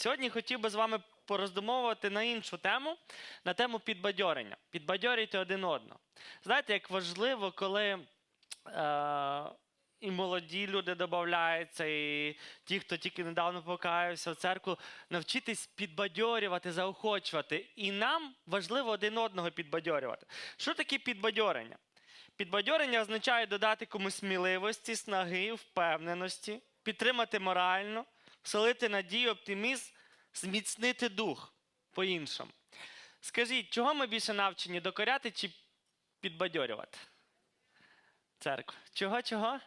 Сьогодні хотів би з вами пороздумовувати на іншу тему, на тему підбадьорення. Підбадьорюйте один одного. Знаєте, як важливо, коли е, і молоді люди додаються, і ті, хто тільки недавно покаявся в церкву, навчитись підбадьорювати, заохочувати. І нам важливо один одного підбадьорювати. Що таке підбадьорення? Підбадьорення означає додати комусь сміливості, снаги, впевненості, підтримати морально, вселити надію, оптимізм, зміцнити дух по-іншому. Скажіть, чого ми більше навчені докоряти чи підбадьорювати? Церкву. Чого, чого?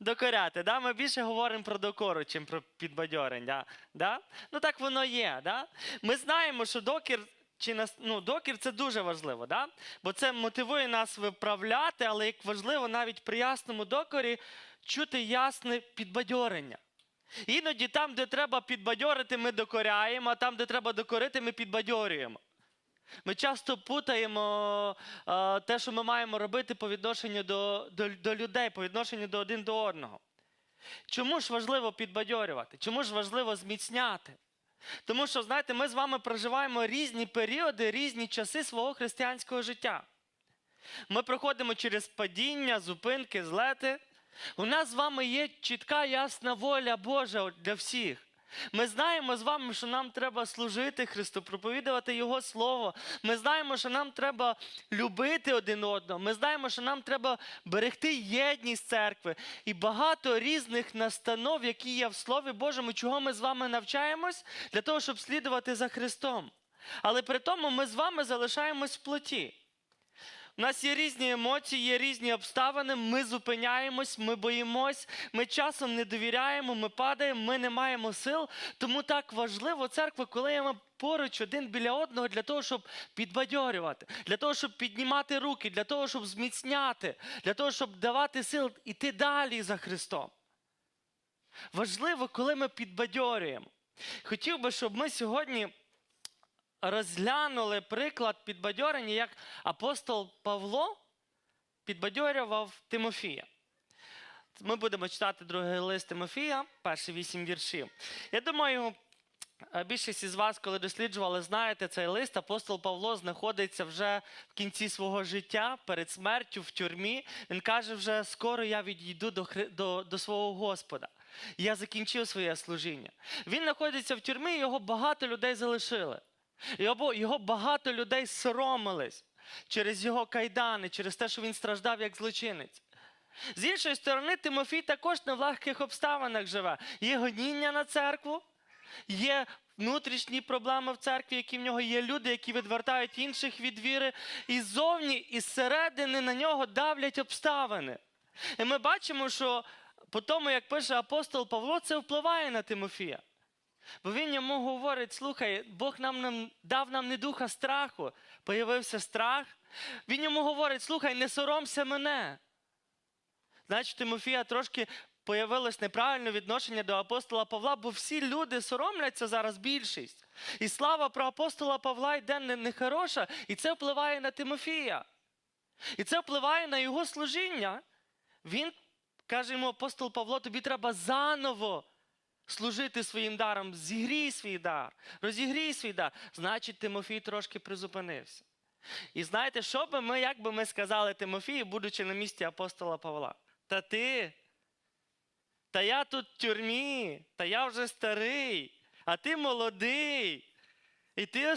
Докоряти. Да? Ми більше говоримо про докору, чим про підбадьорення. Да? Ну так воно є. Да? Ми знаємо, що докір. Чи нас, ну, докір це дуже важливо, да? бо це мотивує нас виправляти, але як важливо навіть при ясному докорі чути ясне підбадьорення. Іноді там, де треба підбадьорити, ми докоряємо, а там, де треба докорити, ми підбадьорюємо. Ми часто путаємо е, те, що ми маємо робити по відношенню до, до, до людей, по відношенню до один до одного. Чому ж важливо підбадьорювати? Чому ж важливо зміцняти? Тому що, знаєте, ми з вами проживаємо різні періоди, різні часи свого християнського життя. Ми проходимо через падіння, зупинки, злети. У нас з вами є чітка ясна воля Божа для всіх. Ми знаємо з вами, що нам треба служити Христу, проповідувати Його Слово. Ми знаємо, що нам треба любити один одного. Ми знаємо, що нам треба берегти єдність церкви і багато різних настанов, які є в Слові Божому, чого ми з вами навчаємось для того, щоб слідувати за Христом. Але при тому ми з вами залишаємось в плоті. У нас є різні емоції, є різні обставини. Ми зупиняємось, ми боїмось, ми часом не довіряємо, ми падаємо, ми не маємо сил. Тому так важливо церква, коли ми поруч один біля одного для того, щоб підбадьорювати, для того, щоб піднімати руки, для того, щоб зміцняти, для того, щоб давати сил іти далі за Христом. Важливо, коли ми підбадьорюємо. Хотів би, щоб ми сьогодні розглянули приклад підбадьорення, як апостол Павло підбадьорював Тимофія. Ми будемо читати другий лист Тимофія, перші вісім віршів. Я думаю, е, більшість із вас, коли досліджували, знаєте цей лист, апостол Павло знаходиться вже в кінці свого життя, перед смертю в тюрмі. Він каже, вже скоро я відійду до, до, до свого Господа. Я закінчив своє служіння. Він знаходиться в тюрмі, його багато людей залишили. Його, його багато людей соромились через його кайдани, через те, що він страждав як злочинець. З іншої сторони, Тимофій також в легких обставинах живе. Є гоніння на церкву, є внутрішні проблеми в церкві, які в нього є люди, які відвертають інших від віри. І ззовні, і зсередини на нього давлять обставини. І ми бачимо, що по тому, як пише апостол Павло, це впливає на Тимофія. Бо він йому говорить: слухай, Бог нам, нам дав нам не духа страху, появився страх. Він йому говорить: слухай, не соромся мене. Значить, Тимофія трошки появилось неправильне відношення до апостола Павла, бо всі люди соромляться зараз більшість. І слава про апостола Павла йде не- нехороша, і це впливає на Тимофія. І це впливає на його служіння. Він каже йому апостол Павло, тобі треба заново служити своїм даром, зігрій свій дар, розігрій свій дар. Значить, Тимофій трошки призупинився. І знаєте, що би ми, як би ми сказали Тимофію, будучи на місці апостола Павла? Та ти, та я тут в тюрмі, та я вже старий, а ти молодий. І ти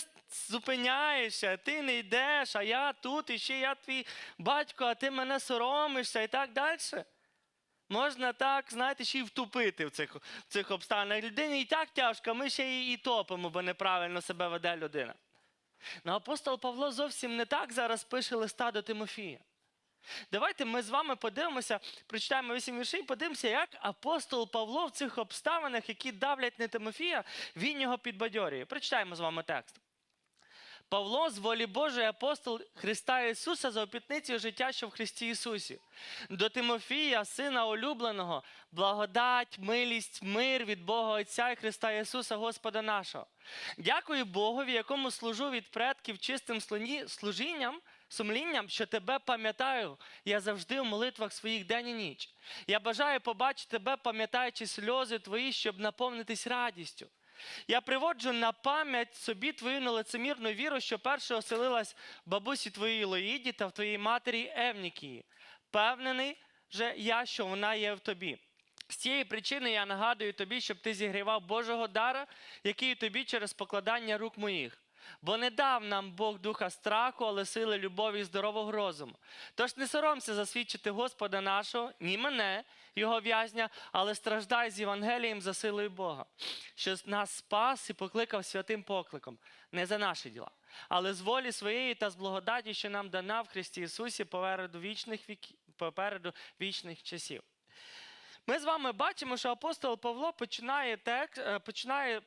зупиняєшся, ти не йдеш, а я тут, і ще я твій батько, а ти мене соромишся і так далі. Можна так, знаєте, ще й втупити в цих, в цих обставинах. Людині і так тяжко, ми ще й, і топимо, бо неправильно себе веде людина. Ну, апостол Павло зовсім не так зараз пише листа до Тимофія. Давайте ми з вами подивимося, прочитаємо вісім віршів, подивимося, як апостол Павло в цих обставинах, які давлять на Тимофія, він його підбадьорює. Прочитаємо з вами текст. Павло з волі Божої апостол Христа Ісуса за опітницею життя, що в Христі Ісусі. До Тимофія, сина улюбленого, благодать, милість, мир від Бога Отця і Христа Ісуса, Господа нашого. Дякую Богові, якому служу від предків чистим служінням, сумлінням, що тебе пам'ятаю. Я завжди в молитвах своїх день і ніч. Я бажаю побачити тебе, пам'ятаючи сльози твої, щоб наповнитись радістю. Я приводжу на пам'ять собі твою нелицемірну віру, що перше оселилась бабусі твоїй Лоїді та в твоїй матері Евнікії. Певнений же я, що вона є в тобі. З цієї причини я нагадую тобі, щоб ти зігрівав Божого дара, який тобі через покладання рук моїх. Бо не дав нам Бог духа страху, але сили любові і здорового розуму. Тож не соромся засвідчити Господа нашого, ні мене, його в'язня, але страждай з Євангелієм за силою Бога, що нас спас і покликав святим покликом, не за наші діла, але з волі своєї та з благодаті, що нам дана в Христі Ісусі попереду вічних віків, попереду вічних часів. Ми з вами бачимо, що апостол Павло починає текст, е, починає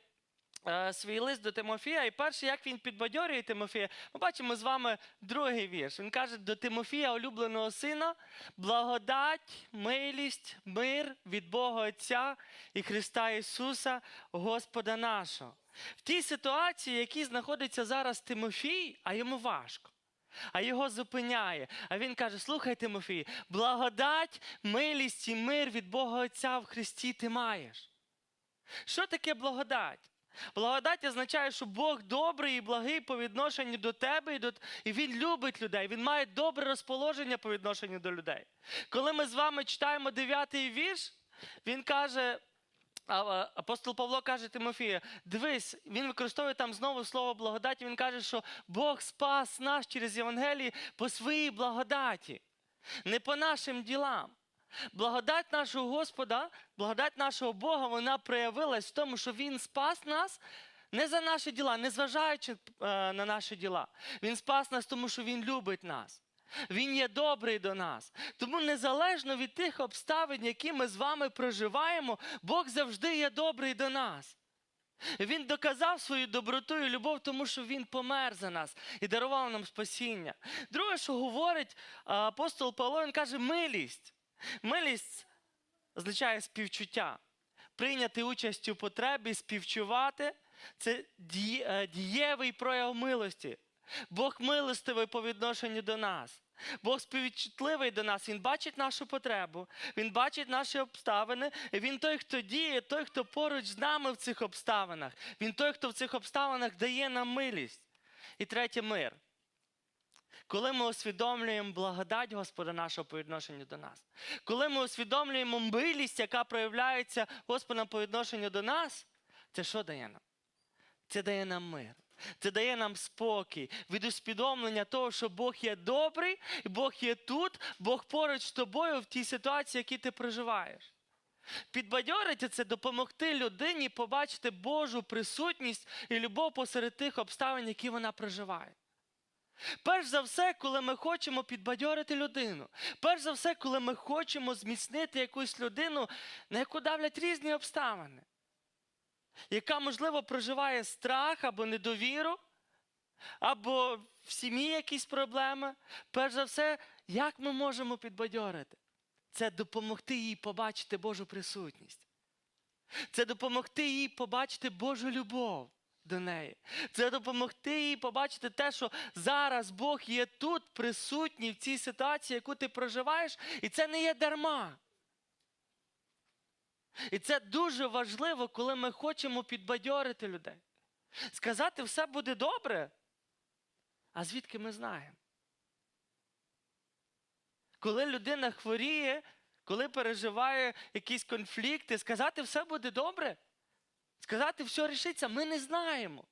свій лист до Тимофія, і перше, як він підбадьорює Тимофія, ми бачимо з вами другий вірш. Він каже до Тимофія, улюбленого сина, благодать, милість, мир від Бога Отця і Христа Ісуса, Господа нашого. В тій ситуації, в якій знаходиться зараз Тимофій, а йому важко. А його зупиняє. А він каже: Слухай, Тимофій, благодать, милість і мир від Бога Отця в Христі ти маєш. Що таке благодать? Благодать означає, що Бог добрий і благий по відношенню до тебе, і, до... і Він любить людей, Він має добре розположення по відношенню до людей. Коли ми з вами читаємо дев'ятий вірш, він каже. Апостол Павло каже Тимофію, дивись, він використовує там знову слово благодаті. Він каже, що Бог спас нас через Євангелії по своїй благодаті, не по нашим ділам. Благодать нашого Господа, благодать нашого Бога, вона проявилась в тому, що Він спас нас не за наші діла, не зважаючи е, на наші діла. Він спас нас, тому що Він любить нас. Він є добрий до нас. Тому незалежно від тих обставин, які ми з вами проживаємо, Бог завжди є добрий до нас. Він доказав свою доброту і любов, тому що він помер за нас і дарував нам спасіння. Друге, що говорить апостол Павло, він каже, милість. Милість означає співчуття. Прийняти участь у потребі, співчувати це е, дієвий прояв милості. Бог милостивий по відношенню до нас. Бог співчутливий до нас. Він бачить нашу потребу, Він бачить наші обставини. І Він той, хто діє, той, хто поруч з нами в цих обставинах. Він той, хто в цих обставинах дає нам милість. І третє мир. Коли ми усвідомлюємо благодать Господа нашого по відношенню до нас, коли ми усвідомлюємо милість, яка проявляється Господом по відношенню до нас, це що дає нам? Це дає нам мир. Це дає нам спокій від усвідомлення того, що Бог є добрий, Бог є тут, Бог поруч з тобою в тій ситуації, які ти проживаєш. Підбадьорити це допомогти людині побачити Божу присутність і любов посеред тих обставин, які вона проживає. Перш за все, коли ми хочемо підбадьорити людину, перш за все, коли ми хочемо зміцнити якусь людину, на яку давлять різні обставини, яка, можливо, проживає страх або недовіру, або в сім'ї якісь проблеми, перш за все, як ми можемо підбадьорити? Це допомогти їй побачити Божу присутність. Це допомогти їй побачити Божу любов до неї. Це допомогти їй побачити те, що зараз Бог є тут, присутній в цій ситуації, яку ти проживаєш, і це не є дарма. І це дуже важливо, коли ми хочемо підбадьорити людей. Сказати, все буде добре. А звідки ми знаємо? Коли людина хворіє, коли переживає якісь конфлікти, сказати все буде добре. Сказати, все рішиться, ми не знаємо.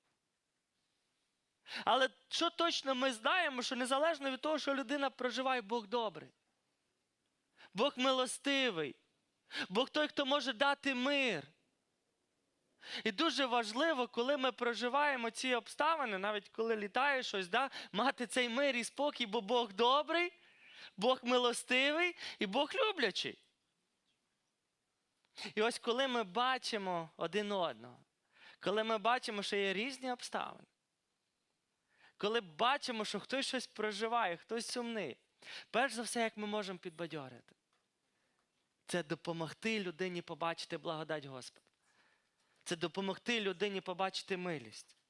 Але що точно ми знаємо, що незалежно від того, що людина проживає, Бог добрий. Бог милостивий. Бог той, хто може дати мир. І дуже важливо, коли ми проживаємо ці обставини, навіть коли літає щось, да, мати цей мир і спокій, бо Бог добрий, Бог милостивий і Бог люблячий. І ось коли ми бачимо один одного, коли ми бачимо, що є різні обставини, коли бачимо, що хтось щось проживає, хтось сумний, перш за все, як ми можемо підбадьорити, це допомогти людині побачити благодать Господа. Це допомогти людині побачити милість.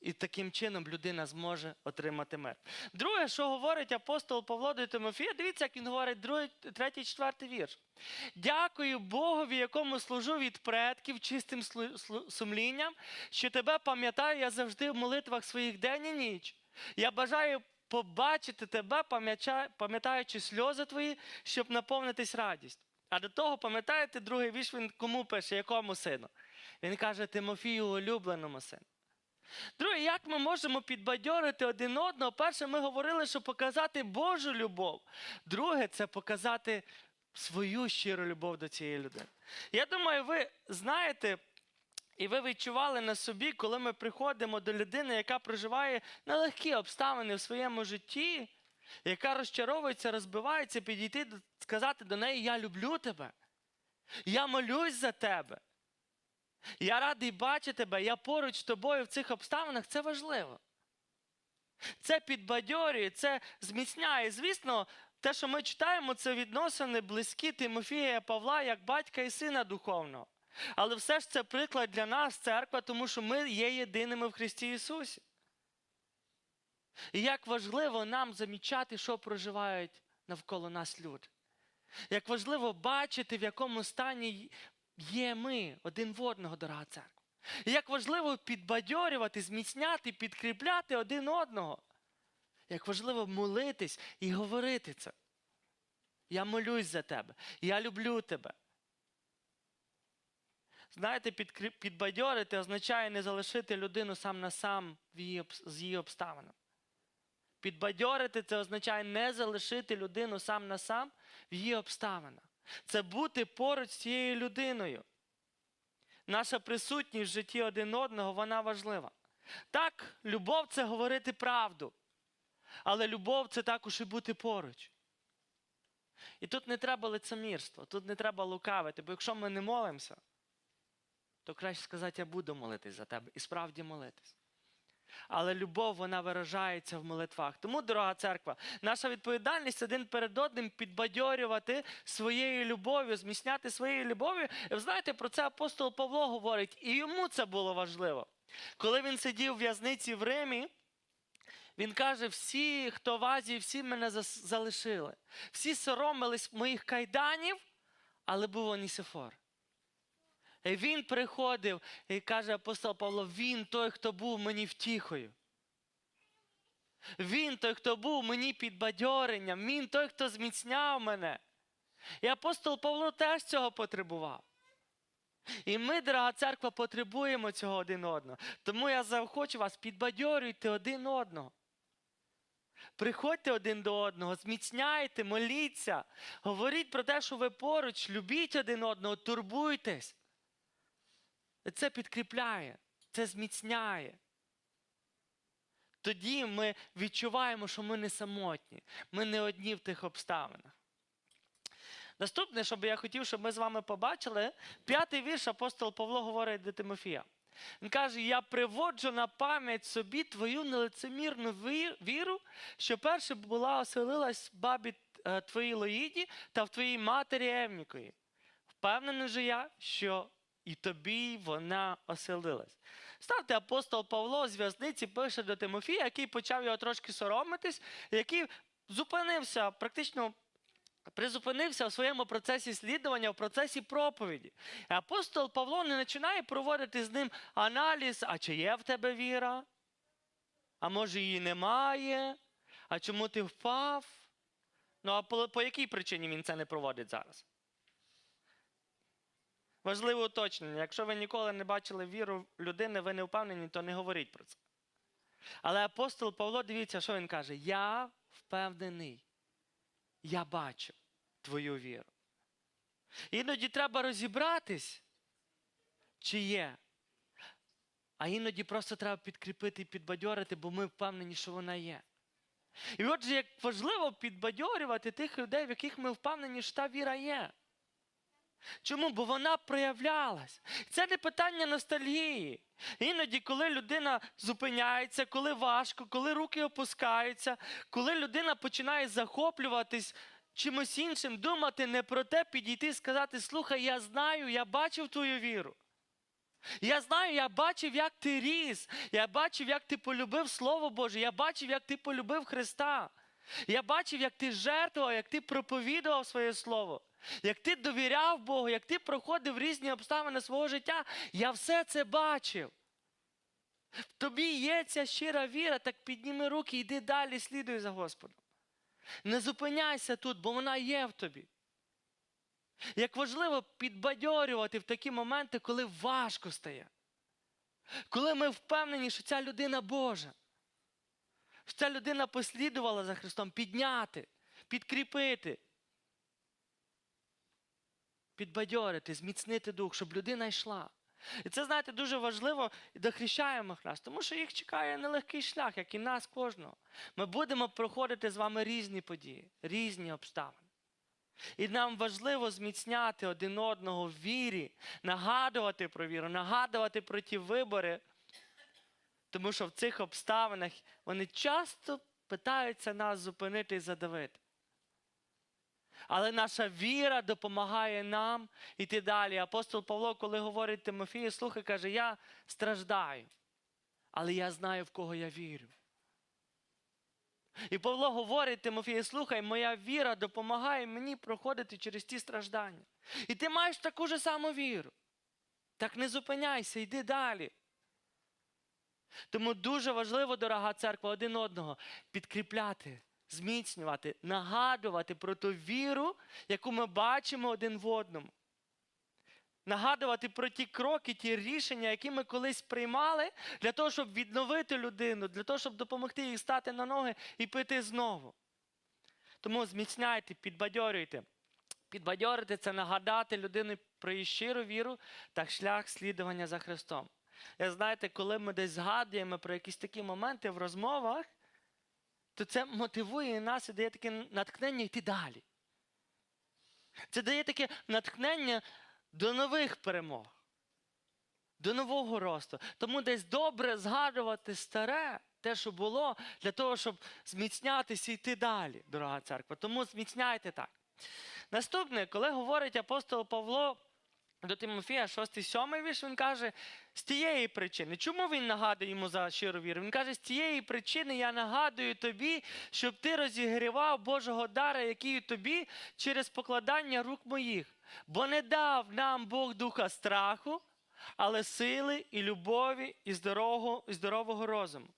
І таким чином людина зможе отримати мир. Друге, що говорить апостол Павло до Тимофія, дивіться, як він говорить, другий, третій, четвертий вірш. Дякую Богові, якому служу від предків чистим сумлінням, що тебе пам'ятаю я завжди в молитвах своїх день і ніч. Я бажаю побачити тебе, пам'ятаючи сльози твої, щоб наповнитись радість. А до того, пам'ятаєте, другий вірш він кому пише, якому сину? Він каже Тимофію, улюбленому сину. Друге, як ми можемо підбадьорити один одного? Перше, ми говорили, що показати Божу любов. Друге, це показати свою щиру любов до цієї людини. Я думаю, ви знаєте. І ви відчували на собі, коли ми приходимо до людини, яка проживає нелегкі обставини в своєму житті, яка розчаровується, розбивається, підійти, сказати до неї: Я люблю тебе, я молюсь за тебе. Я радий бачити тебе, я поруч з тобою в цих обставинах. Це важливо. Це підбадьорює, це зміцняє. Звісно, те, що ми читаємо, це відносини близькі Тимофія і Павла як батька і сина духовного. Але все ж це приклад для нас, церква, тому що ми є єдиними в Христі Ісусі. І як важливо нам замічати, що проживають навколо нас люди. Як важливо бачити, в якому стані є ми один в одного, дорога церква. І як важливо підбадьорювати, зміцняти, підкріпляти один одного. Як важливо молитись і говорити це. Я молюсь за тебе, я люблю тебе. Знаєте, підбадьорити означає не залишити людину сам на сам її, з її обставинами. Підбадьорити це означає не залишити людину сам на сам в її обставинах. Це бути поруч з цією людиною. Наша присутність в житті один одного, вона важлива. Так, любов це говорити правду. Але любов це також і бути поруч. І тут не треба лицемірства, тут не треба лукавити, бо якщо ми не молимося, то краще сказати, я буду молитись за тебе і справді молитись. Але любов вона виражається в молитвах. Тому, дорога церква, наша відповідальність один перед одним підбадьорювати своєю любов'ю, зміцняти своєю любов'ю. І ви знаєте, про це апостол Павло говорить, і йому це було важливо. Коли він сидів в в'язниці в Римі, він каже: всі, хто в Азії, всі мене залишили. Всі соромились моїх кайданів, але був Онісифор. Він приходив і каже апостол Павло: він той, хто був мені втіхою. Він той, хто був мені підбадьоренням, він той, хто зміцняв мене. І апостол Павло теж цього потребував. І ми, дорога церква, потребуємо цього один одного. Тому я захочу вас, підбадьорюйте один одного. Приходьте один до одного, зміцняйте, моліться, говоріть про те, що ви поруч, любіть один одного, турбуйтесь. Це підкріпляє, це зміцняє. Тоді ми відчуваємо, що ми не самотні, ми не одні в тих обставинах. Наступне, що би я хотів, щоб ми з вами побачили, п'ятий вірш апостол Павло говорить до Тимофія. Він каже: Я приводжу на пам'ять собі твою нелицемірну віру, що перше була оселилась бабі е, твоїй Лоїді та в твоїй матері Евнікові. Впевнений же я, що і тобі вона оселилась. Ставте апостол Павло з в'язниці пише до Тимофія, який почав його трошки соромитись, який зупинився, практично призупинився в своєму процесі слідування, в процесі проповіді. Апостол Павло не починає проводити з ним аналіз, а чи є в тебе віра? А може її немає? А чому ти впав? Ну а по, по якій причині він це не проводить зараз? Важливе уточнення. Якщо ви ніколи не бачили віру людини, ви не впевнені, то не говоріть про це. Але апостол Павло, дивіться, що він каже: Я впевнений, я бачу твою віру. Іноді треба розібратись, чи є. А іноді просто треба підкріпити і підбадьорити, бо ми впевнені, що вона є. І отже, як важливо підбадьорювати тих людей, в яких ми впевнені, що та віра є. Чому? Бо вона проявлялась. Це не питання ностальгії. Іноді, коли людина зупиняється, коли важко, коли руки опускаються, коли людина починає захоплюватись чимось іншим, думати не про те, підійти і сказати: слухай, я знаю, я бачив твою віру. Я знаю, я бачив, як ти ріс. Я бачив, як ти полюбив Слово Боже. Я бачив, як ти полюбив Христа. Я бачив, як ти жертвував, як ти проповідував своє слово, як ти довіряв Богу, як ти проходив різні обставини свого життя. Я все це бачив. В тобі є ця щира віра, так підніми руки, йди далі, слідуй за Господом. Не зупиняйся тут, бо вона є в тобі. Як важливо підбадьорювати в такі моменти, коли важко стає. Коли ми впевнені, що ця людина Божа, що ця людина послідувала за Христом, підняти, підкріпити, підбадьорити, зміцнити дух, щоб людина йшла. І це, знаєте, дуже важливо і до хрещаємих нас, тому що їх чекає нелегкий шлях, як і нас кожного. Ми будемо проходити з вами різні події, різні обставини. І нам важливо зміцняти один одного в вірі, нагадувати про віру, нагадувати про ті вибори, тому що в цих обставинах вони часто питаються нас зупинити і задавити. Але наша віра допомагає нам йти далі. Апостол Павло, коли говорить Тимофію, слухай, каже, я страждаю, але я знаю, в кого я вірю. І Павло говорить Тимофію, слухай, моя віра допомагає мені проходити через ті страждання. І ти маєш таку ж саму віру. Так не зупиняйся, йди далі. Тому дуже важливо, дорога церква, один одного підкріпляти, зміцнювати, нагадувати про ту віру, яку ми бачимо один в одному. Нагадувати про ті кроки, ті рішення, які ми колись приймали, для того, щоб відновити людину, для того, щоб допомогти їй стати на ноги і пити знову. Тому зміцняйте, підбадьорюйте. Підбадьорити це нагадати людині про її щиру віру та шлях слідування за Христом. Я знаєте, коли ми десь згадуємо про якісь такі моменти в розмовах, то це мотивує нас і дає таке натхнення йти далі. Це дає таке натхнення до нових перемог, до нового росту. Тому десь добре згадувати старе, те, що було, для того, щоб зміцнятися і йти далі, дорога церква. Тому зміцняйте так. Наступне, коли говорить апостол Павло до Тимофія, 6-7 вірш, він каже, з тієї причини. Чому він нагадує йому за щиру віру? Він каже, з тієї причини я нагадую тобі, щоб ти розігрівав Божого дара, який у тобі через покладання рук моїх. Бо не дав нам Бог духа страху, але сили і любові, і здорового, і здорового розуму.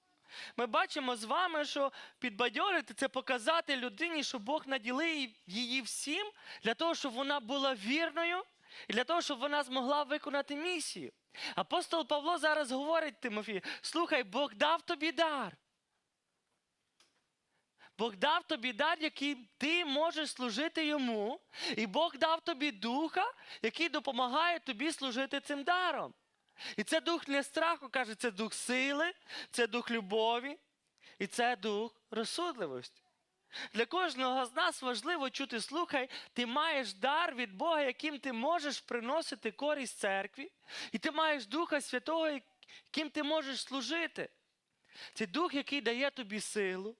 Ми бачимо з вами, що підбадьорити це показати людині, що Бог наділив її всім для того, щоб вона була вірною і для того, щоб вона змогла виконати місію. Апостол Павло зараз говорить Тимофію: слухай, Бог дав тобі дар. Бог дав тобі дар, який ти можеш служити йому, і Бог дав тобі духа, який допомагає тобі служити цим даром. І це дух не страху, каже, це дух сили, це дух любові і це дух розсудливості. Для кожного з нас важливо чути, слухай, ти маєш дар від Бога, яким ти можеш приносити користь церкві, і ти маєш Духа Святого, яким ти можеш служити. Це дух, який дає тобі силу,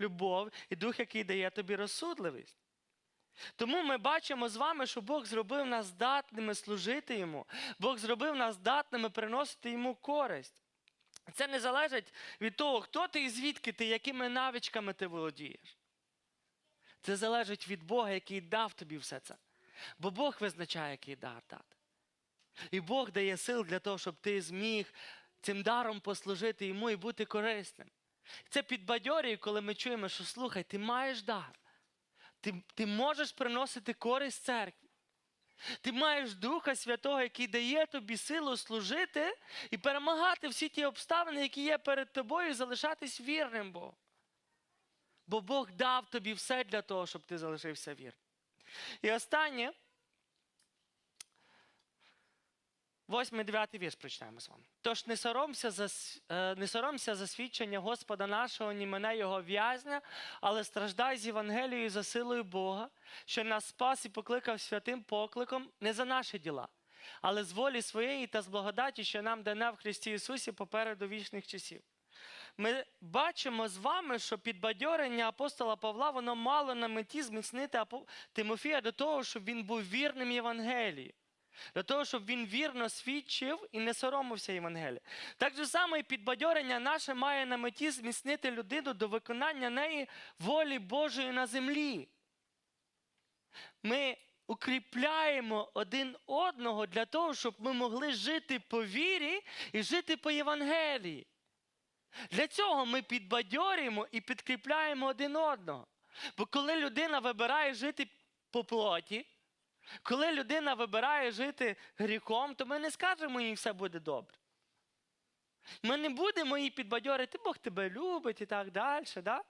любов, і дух, який дає тобі розсудливість. Тому ми бачимо з вами, що Бог зробив нас здатними служити Йому, Бог зробив нас здатними приносити Йому користь. Це не залежить від того, хто ти і звідки ти, якими навичками ти володієш. Це залежить від Бога, який дав тобі все це. Бо Бог визначає, який дар дати. І Бог дає сил для того, щоб ти зміг цим даром послужити йому і бути корисним. Це підбадьорює, коли ми чуємо, що слухай, ти маєш дар. Ти, ти можеш приносити користь церкві. Ти маєш Духа Святого, який дає тобі силу служити і перемагати всі ті обставини, які є перед тобою, і залишатись вірним Богу. Бо Бог дав тобі все для того, щоб ти залишився вірним. І останнє. Восьмий, дев'ятий вірш прочитаємо з вами. Тож не соромся за, е, не соромся за свідчення Господа нашого, ні мене його в'язня, але страждай з Євангелією за силою Бога, що нас спас і покликав святим покликом не за наші діла, але з волі своєї та з благодаті, що нам дана в Христі Ісусі попереду вічних часів. Ми бачимо з вами, що підбадьорення апостола Павла воно мало на меті зміцнити Тимофія до того, щоб він був вірним Євангелії. Для того, щоб він вірно свідчив і не соромився Євангелія. Так же само і підбадьорення наше має на меті зміцнити людину до виконання неї волі Божої на землі. Ми укріпляємо один одного для того, щоб ми могли жити по вірі і жити по Євангелії. Для цього ми підбадьорюємо і підкріпляємо один одного. Бо коли людина вибирає жити по плоті, коли людина вибирає жити гріхом, то ми не скажемо їй все буде добре. Ми не будемо її підбадьорити, Бог тебе любить і так далі. Да?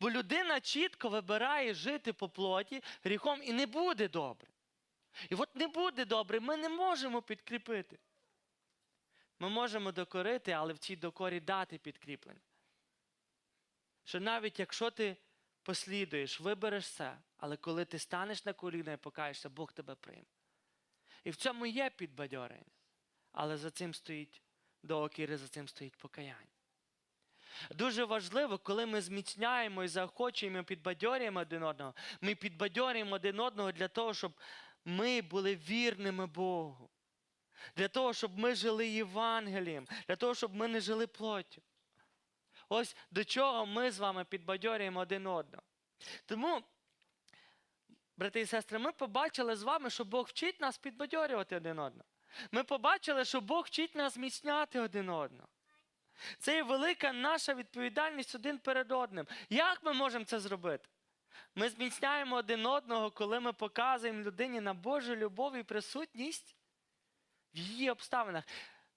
Бо людина чітко вибирає жити по плоті гріхом і не буде добре. І от не буде добре, ми не можемо підкріпити. Ми можемо докорити, але в цій докорі дати підкріплення. Що навіть якщо ти послідуєш, вибереш все, але коли ти станеш на коліна і покаєшся, Бог тебе прийме. І в цьому є підбадьорення. Але за цим стоїть доокіри, за цим стоїть покаяння. Дуже важливо, коли ми зміцняємо і заохочуємо, підбадьорюємо один одного, ми підбадьорюємо один одного для того, щоб ми були вірними Богу. Для того, щоб ми жили Євангелієм, для того, щоб ми не жили плоттю. Ось до чого ми з вами підбадьорюємо один одного. Тому, брати і сестри, ми побачили з вами, що Бог вчить нас підбадьорювати один одного. Ми побачили, що Бог вчить нас міцняти один одного. Це є велика наша відповідальність один перед одним. Як ми можемо це зробити? Ми зміцняємо один одного, коли ми показуємо людині на Божу любов і присутність в її обставинах.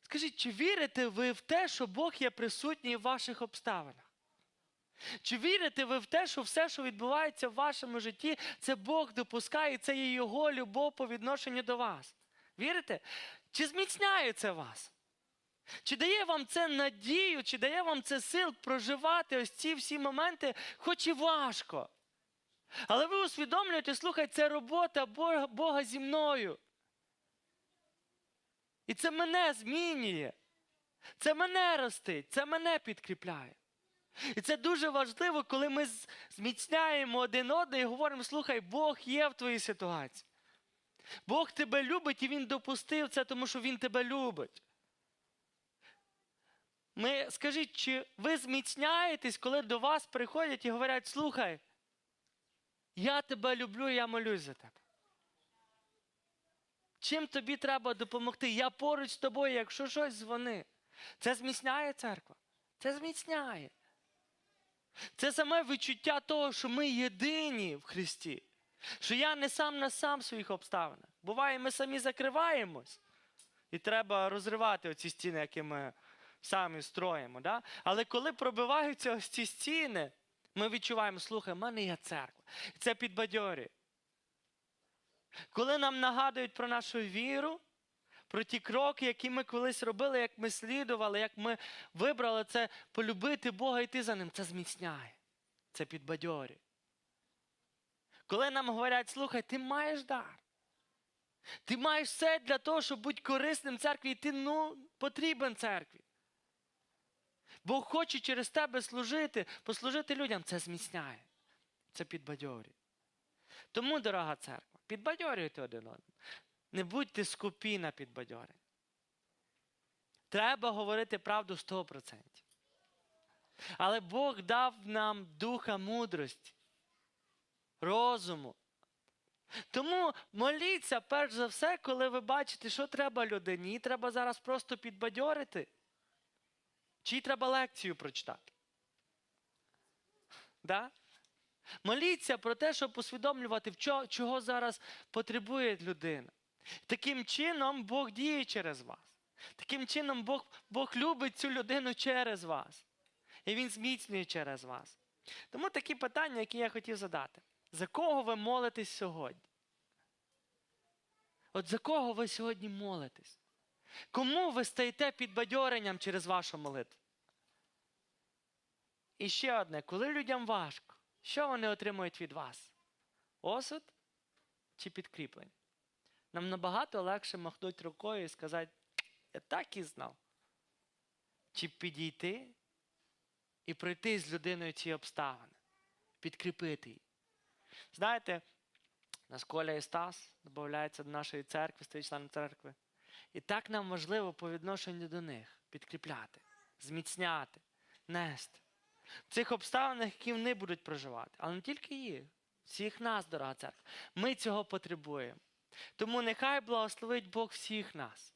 Скажіть, чи вірите ви в те, що Бог є присутній в ваших обставинах? Чи вірите ви в те, що все, що відбувається в вашому житті, це Бог допускає, це є Його любов по відношенню до вас? Вірите? Чи зміцняє це вас? Чи дає вам це надію, чи дає вам це сил проживати ось ці всі моменти, хоч і важко? Але ви усвідомлюєте, слухай, це робота Бога, Бога зі мною. І це мене змінює. Це мене ростить, це мене підкріпляє. І це дуже важливо, коли ми зміцняємо один одного і говоримо: слухай, Бог є в твоїй ситуації. Бог тебе любить і Він допустив це, тому що Він тебе любить. Ми скажіть, чи ви зміцняєтесь, коли до вас приходять і говорять, слухай, я тебе люблю, я молюсь за тебе. Чим тобі треба допомогти? Я поруч з тобою, якщо щось дзвони. Це зміцняє церква. Це зміцняє. Це саме відчуття того, що ми єдині в Христі. Що я не сам на сам в своїх обставинах. Буває, ми самі закриваємось. І треба розривати оці стіни, які ми самі строїмо. Да? Але коли пробиваються ось ці стіни, ми відчуваємо, слухай, в мене є церква. Це підбадьорює. Коли нам нагадують про нашу віру, про ті кроки, які ми колись робили, як ми слідували, як ми вибрали це полюбити Бога йти за ним, це зміцняє, це підбадьорює. Коли нам говорять, слухай, ти маєш дар. Ти маєш все для того, щоб бути корисним церкві, і ти ну, потрібен церкві. Бог хоче через тебе служити, послужити людям. Це зміцняє, це підбадьорює. Тому, дорога церква, підбадьорюйте один одного. Не будьте скупі на підбадьорення. Треба говорити правду 100%. Але Бог дав нам духа мудрості, розуму. Тому моліться, перш за все, коли ви бачите, що треба людині. Треба зараз просто підбадьорити. Чи треба лекцію прочитати? Да? Моліться про те, щоб усвідомлювати, чого зараз потребує людина. Таким чином Бог діє через вас. Таким чином Бог, Бог любить цю людину через вас. І Він зміцнює через вас. Тому такі питання, які я хотів задати. За кого ви молитесь сьогодні? От за кого ви сьогодні молитесь? Кому ви стаєте підбадьоренням через вашу молитву? І ще одне, коли людям важко, що вони отримують від вас? Осуд чи підкріплення? Нам набагато легше махнути рукою і сказати, я так і знав. Чи підійти і пройти з людиною ці обставини, підкріпити її. Знаєте, нас Коля і Стас додається до нашої церкви, стають членом церкви. І так нам важливо по відношенню до них підкріпляти, зміцняти, нести. В цих обставинах, які вони будуть проживати, але не тільки їх, всіх нас, дорога церква. Ми цього потребуємо. Тому нехай благословить Бог всіх нас,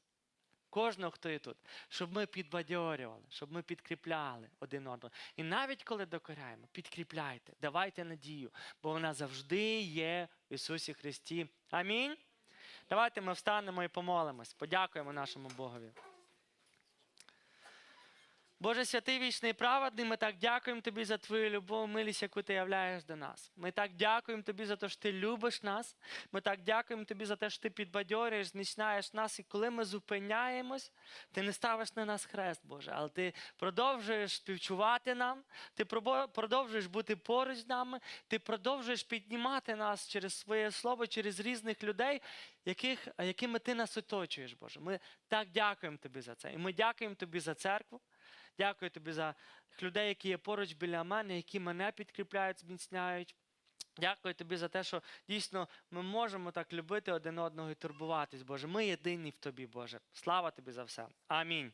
кожного, хто є тут, щоб ми підбадьорювали, щоб ми підкріпляли один одного. І навіть коли докоряємо, підкріпляйте, давайте надію, бо вона завжди є в Ісусі Христі. Амінь. Давайте ми встанемо і помолимось. Подякуємо нашому Богові. Боже святий вічний праведний, ми так дякуємо Тобі за Твою любов, милість, яку ти являєш до нас. Ми так дякуємо Тобі за те, що ти любиш нас. Ми так дякуємо Тобі за те, що ти підбадьорюєш, зміцняєш нас. І коли ми зупиняємось, ти не ставиш на нас хрест, Боже, але ти продовжуєш співчувати нам, ти продовжуєш бути поруч з нами, ти продовжуєш піднімати нас через своє слово, через різних людей, яких, якими ти нас оточуєш, Боже. Ми так дякуємо Тобі за це. І ми дякуємо Тобі за церкву. Дякую тобі за людей, які є поруч біля мене, які мене підкріпляють, зміцняють. Дякую тобі за те, що дійсно ми можемо так любити один одного і турбуватись, Боже. Ми єдині в тобі, Боже. Слава тобі за все. Амінь.